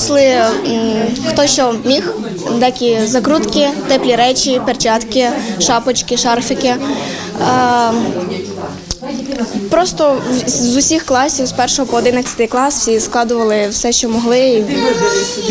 приносили хто що міг, деякі закрутки, теплі речі, перчатки, шапочки, шарфики. Просто з усіх класів, з 1 по 11 клас, всі складували все, що могли,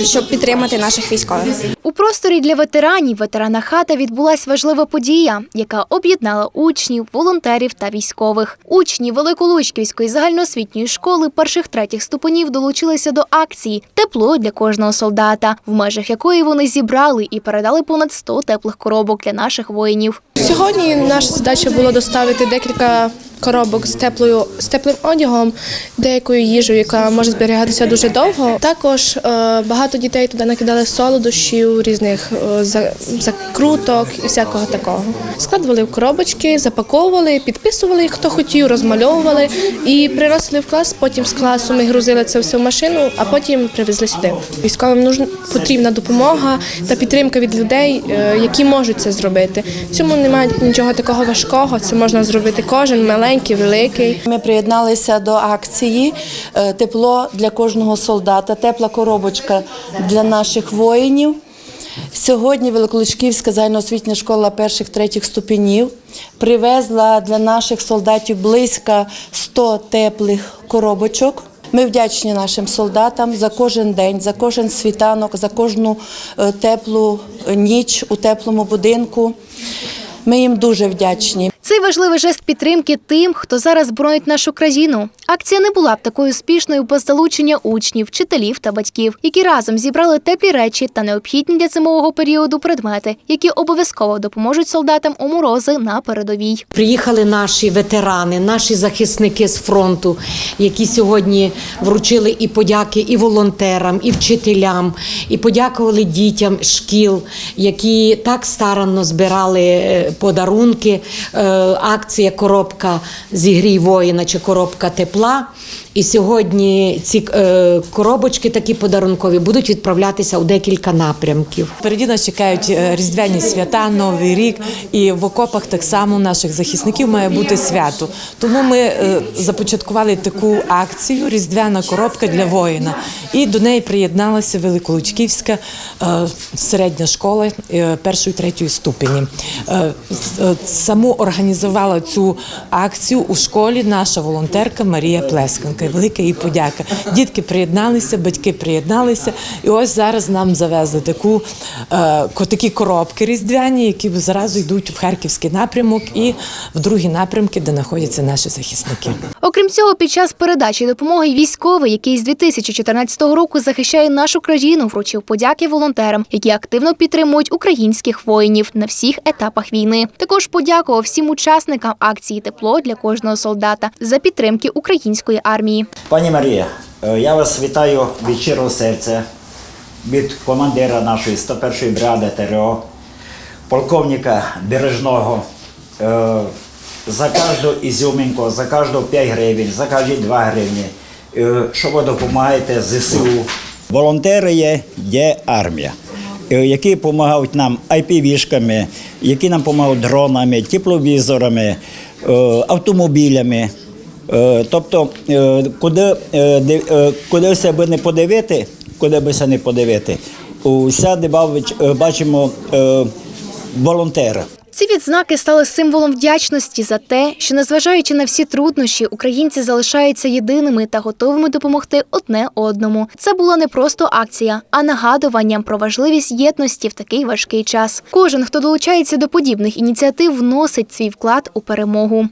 щоб підтримати наших військових. У просторі для ветеранів ветерана хата відбулась важлива подія, яка об'єднала учнів, волонтерів та військових. Учні Великолучківської загальноосвітньої школи перших третіх ступенів долучилися до акції Тепло для кожного солдата, в межах якої вони зібрали і передали понад 100 теплих коробок для наших воїнів. Сьогодні наша задача було доставити декілька коробок з теплою з теплим одягом, деякою їжею, яка може зберігатися дуже довго. Також е, багато дітей туди накидали солодощів, різних е, закруток і всякого такого. Складували в коробочки, запаковували, підписували їх, хто хотів, розмальовували і приносили в клас. Потім з класу ми грузили це все в машину, а потім привезли сюди. Військовим нужна потрібна допомога та підтримка від людей, е, які можуть це зробити. В цьому немає нічого такого важкого. Це можна зробити кожен маленький, великий. Ми приєдналися до акції е, Тепло для кожного солдата, тепла коробочка для наших воїнів. Сьогодні Великолучківська загальноосвітня школа перших третіх ступенів привезла для наших солдатів близько 100 теплих коробочок. Ми вдячні нашим солдатам за кожен день, за кожен світанок, за кожну е, теплу ніч у теплому будинку. Ми їм дуже вдячні. Цей важливий жест підтримки тим, хто зараз боронить нашу країну. Акція не була б такою успішною без залучення учнів, вчителів та батьків, які разом зібрали теплі речі та необхідні для зимового періоду предмети, які обов'язково допоможуть солдатам у морози на передовій. Приїхали наші ветерани, наші захисники з фронту, які сьогодні вручили і подяки і волонтерам, і вчителям, і подякували дітям шкіл, які так старанно збирали е, подарунки. Е, Акція коробка зігрій воїна чи коробка тепла. І сьогодні ці е, коробочки такі подарункові будуть відправлятися у декілька напрямків. Впереді нас чекають е, різдвяні свята, новий рік, і в окопах так само наших захисників має бути свято. Тому ми е, започаткували таку акцію Різдвяна коробка для воїна. І до неї приєдналася Великолучківська е, середня школа е, першої третьої ступені. Е, е, Саму організувала цю акцію у школі наша волонтерка Марія Плесканка. І Велика їй подяка. Дітки приєдналися, батьки приєдналися. І ось зараз нам завезли таку, е, такі коробки різдвяні, які зразу йдуть в Харківський напрямок і в другі напрямки, де знаходяться наші захисники. Окрім цього, під час передачі допомоги військовий, який з 2014 року захищає нашу країну, вручив подяки волонтерам, які активно підтримують українських воїнів на всіх етапах війни. Також подякував всім учасникам акції Тепло для кожного солдата за підтримки української армії. Пані Марія, е, я вас вітаю від щирого серця, від командира нашої 101-ї бригади ТРО, полковника Бережного. Е, За кожну ізюминку, за кожну 5 гривень, за кожні 2 гривні, е, що ви допомагаєте ЗСУ. Волонтери є, є армія, які допомагають нам IP-вішками, які нам допомагають дронами, тепловізорами, автомобілями. Е, Тобто, е, куди, е, куди себе не подивити, куди би се не подивити, усяде бавич- е, бачимо волонтера. Ці відзнаки стали символом вдячності за те, що, незважаючи на всі труднощі, українці залишаються єдиними та готовими допомогти одне одному. Це була не просто акція, а нагадуванням про важливість єдності в такий важкий час. Кожен, хто долучається до подібних ініціатив, вносить свій вклад у перемогу.